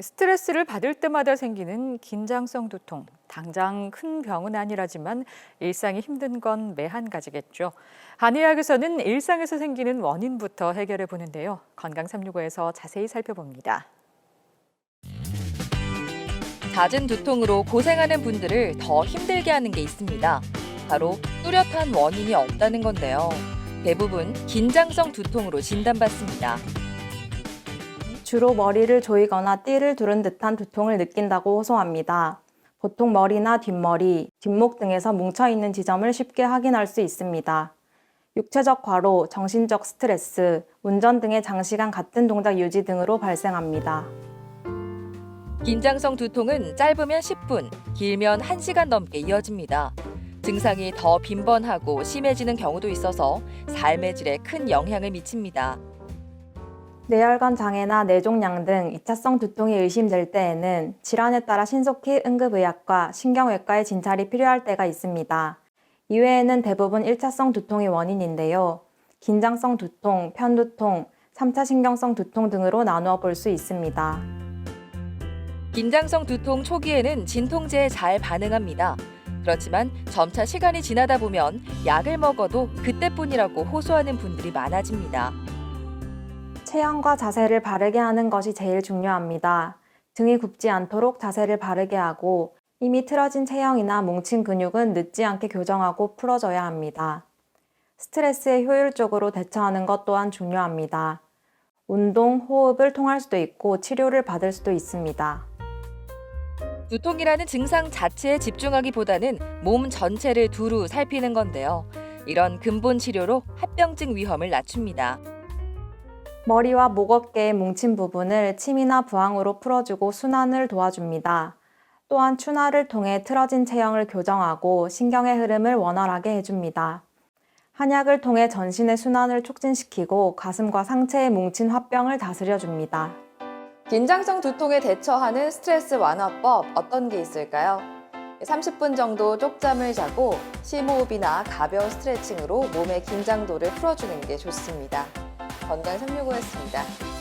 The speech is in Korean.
스트레스를 받을 때마다 생기는 긴장성 두통. 당장 큰 병은 아니라지만 일상이 힘든 건 매한 가지겠죠. 한의학에서는 일상에서 생기는 원인부터 해결해 보는데요. 건강 365에서 자세히 살펴봅니다. 잦은 두통으로 고생하는 분들을 더 힘들게 하는 게 있습니다. 바로 뚜렷한 원인이 없다는 건데요. 대부분 긴장성 두통으로 진단받습니다. 주로 머리를 조이거나 띠를 두른 듯한 두통을 느낀다고 호소합니다. 보통 머리나 뒷머리, 뒷목 등에서 뭉쳐있는 지점을 쉽게 확인할 수 있습니다. 육체적 과로, 정신적 스트레스, 운전 등의 장시간 같은 동작 유지 등으로 발생합니다. 긴장성 두통은 짧으면 10분, 길면 1시간 넘게 이어집니다. 증상이 더 빈번하고 심해지는 경우도 있어서 삶의 질에 큰 영향을 미칩니다. 뇌혈관 장애나 뇌종양 등 2차성 두통이 의심될 때에는 질환에 따라 신속히 응급의학과 신경외과의 진찰이 필요할 때가 있습니다. 이외에는 대부분 1차성 두통이 원인인데요. 긴장성 두통, 편두통, 3차 신경성 두통 등으로 나누어 볼 수 있습니다. 긴장성 두통 초기에는 진통제에 잘 반응합니다. 그렇지만 점차 시간이 지나다 보면 약을 먹어도 그때뿐이라고 호소하는 분들이 많아집니다. 체형과 자세를 바르게 하는 것이 제일 중요합니다. 등이 굽지 않도록 자세를 바르게 하고 이미 틀어진 체형이나 뭉친 근육은 늦지 않게 교정하고 풀어줘야 합니다. 스트레스에 효율적으로 대처하는 것 또한 중요합니다. 운동, 호흡을 통할 수도 있고 치료를 받을 수도 있습니다. 두통이라는 증상 자체에 집중하기보다는 몸 전체를 두루 살피는 건데요. 이런 근본 치료로 합병증 위험을 낮춥니다. 머리와 목 어깨의 뭉친 부분을 침이나 부항으로 풀어주고 순환을 도와줍니다. 또한 추나를 통해 틀어진 체형을 교정하고 신경의 흐름을 원활하게 해줍니다. 한약을 통해 전신의 순환을 촉진시키고 가슴과 상체에 뭉친 화병을 다스려줍니다. 긴장성 두통에 대처하는 스트레스 완화법 어떤 게 있을까요? 30분 정도 쪽잠을 자고 심호흡이나 가벼운 스트레칭으로 몸의 긴장도를 풀어주는 게 좋습니다. 건강 365였습니다.